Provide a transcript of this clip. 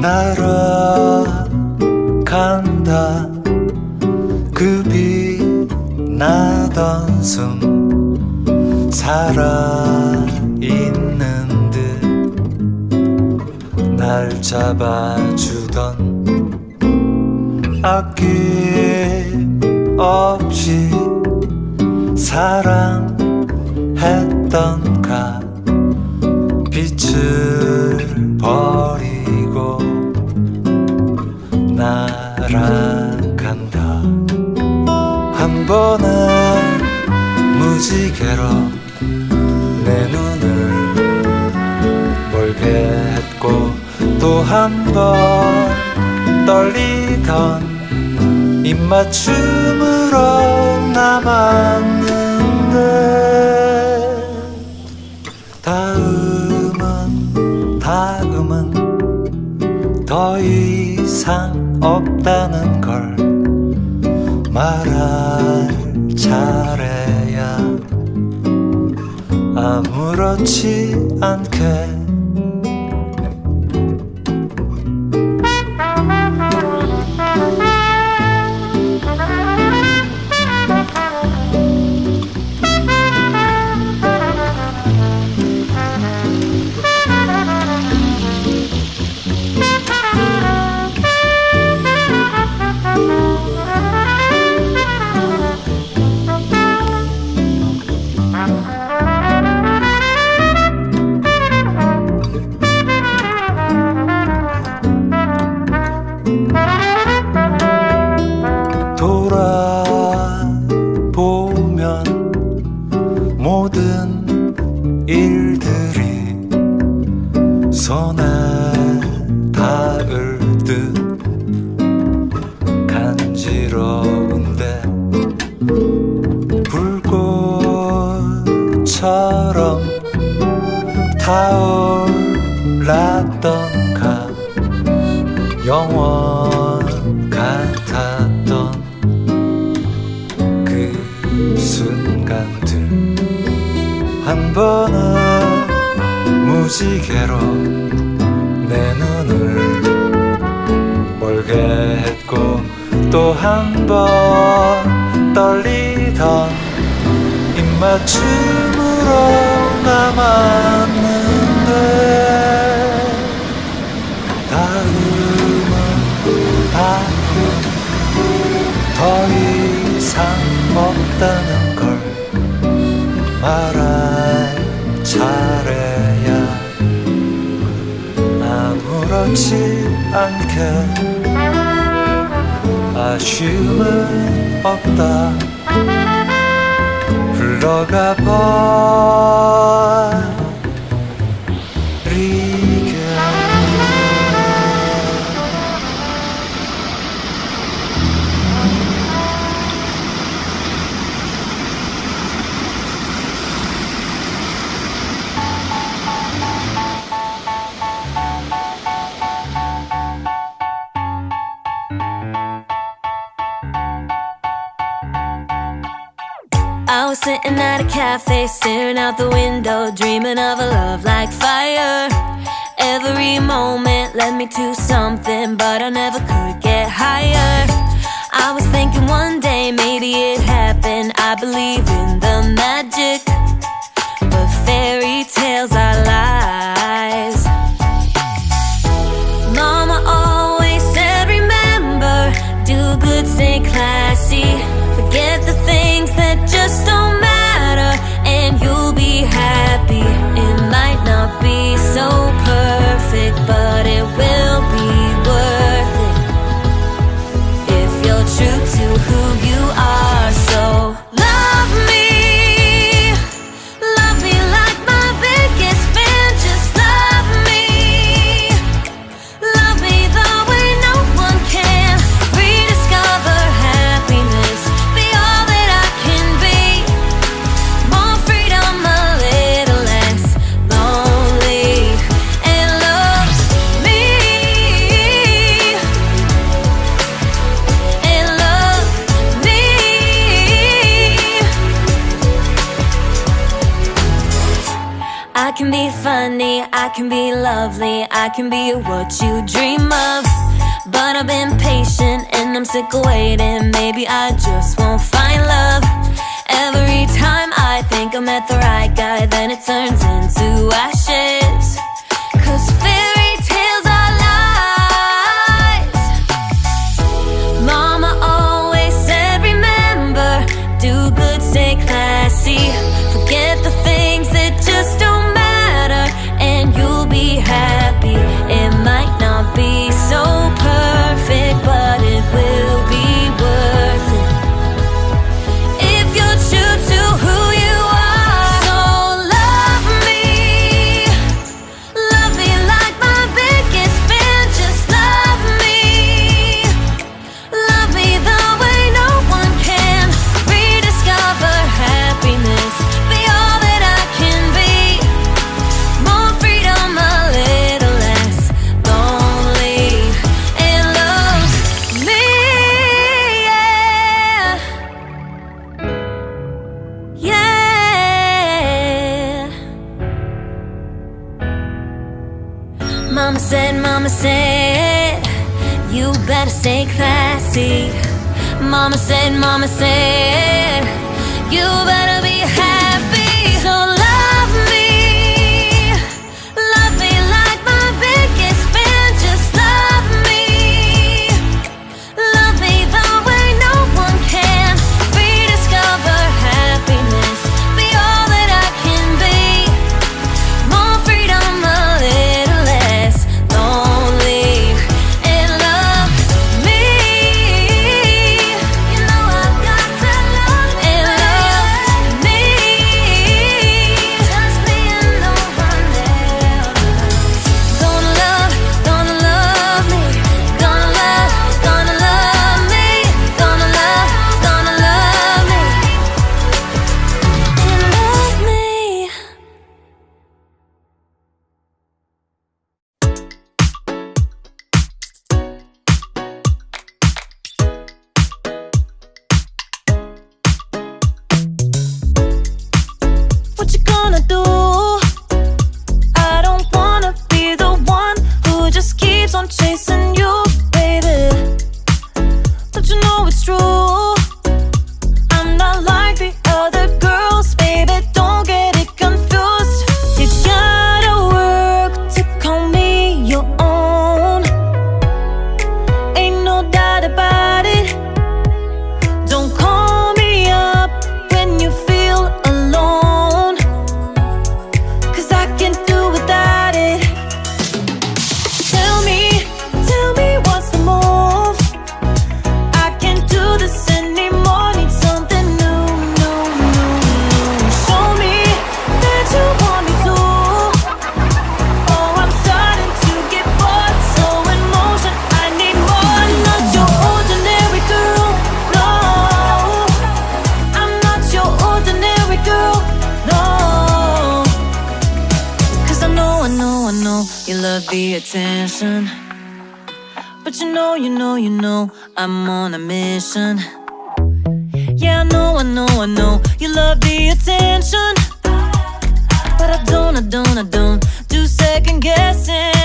날아간다. 그 빛나던 숨 살아있는 듯 날 잡아주던 아낌없이 사랑했던가. 빛을 번은 무지개로 내 눈을 멀게 했고 또 한 번 떨리던 입맞춤으 아무렇지 않게 닿을 듯 간지러운데 불꽃처럼 타올랐던 가 영원 같았던 그 순간들 한 번은 무지개로 내 눈 또 한 번 떨리던 입맞춤으로 남았는데 다음은 다음 더 이상 없다는 걸 말할 차례야. 아무렇지 않게 아쉬움은 없다 흘러가 버 was sitting at a cafe, staring out the window, dreaming of a love like fire. Every moment led me to something, but I never could get higher. I was thinking one day maybe it happened. I believe in the magic, can be funny, I can be lovely, I can be what you dream of. But I've been patient and I'm sick of waiting. Maybe I just won't find love. Every time I think I met the right guy, then it turns said, you better stay classy. Mama said, mama said, you better be. gonna do? But you know, you know, you know I'm on a mission. Yeah, I know, I know, I know You love the attention. But I don't, I don't, I don't Do second guessing.